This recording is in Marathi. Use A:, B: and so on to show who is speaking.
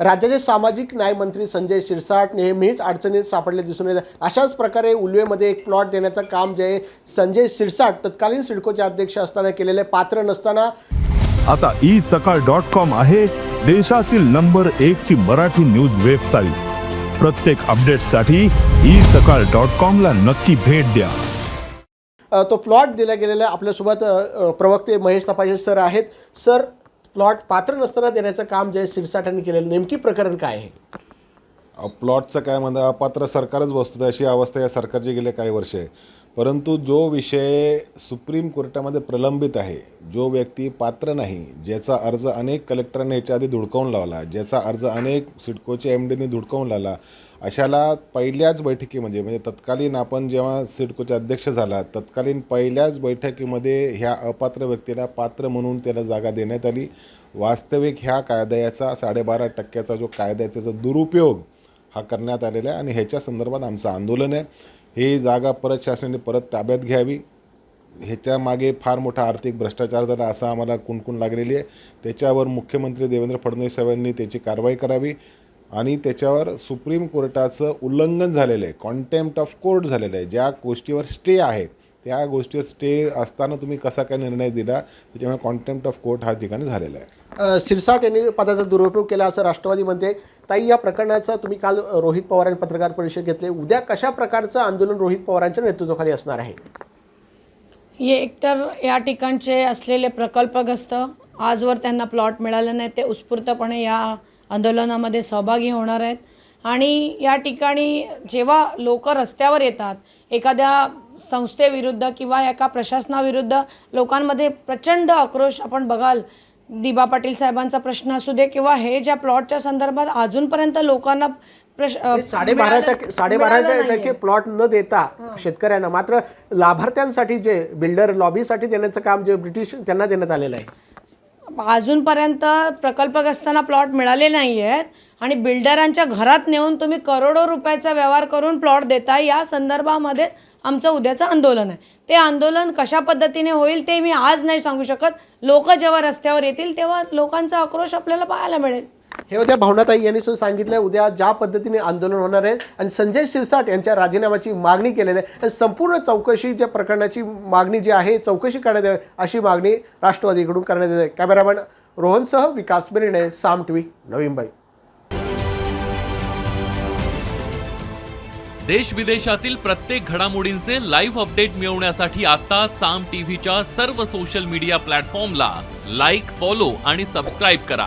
A: राज्याचे सामाजिक न्याय मंत्री संजय शिरसाट नेहमीच अडचणीत सापडले दिसून येत अशाच प्रकारे उल्वेमध्ये एक प्लॉट देण्याचं काम जे आहे संजय शिरसाट तत्कालीन सिडकोचे अध्यक्ष असताना केलेले पात्र नसताना
B: आता ई सकाळ डॉट कॉम आहे देशातील नंबर एक ची मराठी न्यूज वेबसाईट प्रत्येक अपडेटसाठी ई सकाळ डॉट कॉम ला नक्की भेट द्या.
A: तो प्लॉट दिला गेलेला. आपल्यासोबत प्रवक्ते महेश तपासे सर आहेत. सर प्लॉट पात्र नसताना देण्याचं काम जय शिरसाठांनी केलेलं नेमकी प्रकरण काय आहे?
C: प्लॉटचं काय म्हणतं अपात्र सरकारच बसतं. अशी अवस्था या सरकारची गेले काही वर्ष. आहे परंतु जो विषय सुप्रीम कोर्टामध्ये प्रलंबित आहे जो व्यक्ती पात्र नाही ज्याचा अर्ज अनेक कलेक्टरने याच्या आधी धुडकावून लावला ज्याचा अर्ज अनेक सिडकोचे एम डीने धुडकावून लावला अशाला पहिल्याच बैठकीमध्ये म्हणजे तत्कालीन आपण जेव्हा सिडकोचे अध्यक्ष झाला तत्कालीन पहिल्याच बैठकीमध्ये ह्या अपात्र व्यक्तीला पात्र म्हणून त्याला जागा देण्यात आली. वास्तविक ह्या कायद्याचा साडेबारा टक्क्याचा जो कायदा आहे त्याचा दुरुपयोग हा करण्यात आलेला आहे आणि ह्याच्या संदर्भात आमचं आंदोलन आहे. ही जागा परत शासनाने परत ताब्यात घ्यावी. ह्याच्या मागे फार मोठा आर्थिक भ्रष्टाचार झाला असा आम्हाला कुणकुण लागलेली आहे. त्याच्यावर मुख्यमंत्री देवेंद्र फडणवीस साहेबांनी त्याची कारवाई करावी आणि त्याच्यावर सुप्रीम कोर्टाचं उल्लंघन झालेलं आहे. कॉन्टेम्प्ट ऑफ कोर्ट झालेलं आहे. ज्या गोष्टीवर स्टे आहे त्या गोष्टीवर स्टे असताना तुम्ही कसा काय निर्णय दिला? त्याच्यामुळे कॉन्टेम्प्ट ऑफ कोर्ट हा ठिकाणी झालेला आहे.
A: अ, शिरसाट यांनी पदाचा दुरुपयोग केला असं राष्ट्रवादी म्हणते. ताई या प्रकरणाचा तुम्ही काल रोहित पवार यांनी पत्रकार परिषद घेतली. उद्या कशा प्रकारचं आंदोलन रोहित पवारांच्या नेतृत्वाखाली असणार आहे?
D: हे एकतर या ठिकाणचे असलेले प्रकल्पग्रस्त आजवर त्यांना प्लॉट मिळाले नाही ते उत्स्फूर्तपणे या आंदोलनामध्ये सहभागी होणार आहेत. आणि या ठिकाणी जेव्हा लोक रस्त्यावर येतात एखाद्या संस्थेविरुद्ध किंवा एका प्रशासनाविरुद्ध लोकांमध्ये प्रचंड आक्रोश आपण बघाल दिबा पाटील साहेबांचा प्रश्न असू दे किंवा हे ज्या प्लॉटच्या संदर्भात अजूनपर्यंत लोकांना
A: साडेबारा टक्के साडेबारा. टक्के प्लॉट न देता शेतकऱ्यांना मात्र लाभार्थ्यांसाठी जे बिल्डर लॉबीसाठी देण्याचं काम जे ब्रिटिश त्यांना देण्यात आलेलं आहे
D: अजूनपर्यंत प्रकल्पग्रस्तांना प्लॉट मिळाले नाही आहेत आणि बिल्डरांच्या घरात नेऊन तुम्ही करोडो रुपयाचा व्यवहार करून प्लॉट देता या संदर्भामध्ये आमचं उद्याचं आंदोलन आहे. ते आंदोलन कशा पद्धतीने होईल ते मी आज नाही सांगू शकत. लोक जेव्हा रस्त्यावर येतील तेव्हा लोकांचा आक्रोश आपल्याला पाहायला मिळेल.
A: हे उद्या भावनाताई यांनी सुद्धा सांगितलं उद्या ज्या पद्धतीने आंदोलन होणार आहे आणि संजय शिरसाट यांच्या राजीनाम्याची मागणी केलेली आहे. आणि संपूर्ण चौकशी ज्या प्रकरणाची मागणी जी आहे चौकशी करण्यात यावी अशी मागणी राष्ट्रवादीकडून करण्यात येत आहे. कॅमेरामॅन रोहनसह विकास बेरिणे साम टीव्ही नवी मुंबई
E: देश विदेशातील प्रत्येक घडामोडींचे लाईव्ह अपडेट मिळवण्यासाठी आता साम टीव्हीच्या सर्व सोशल मीडिया प्लॅटफॉर्मला लाईक फॉलो आणि सबस्क्राईब करा.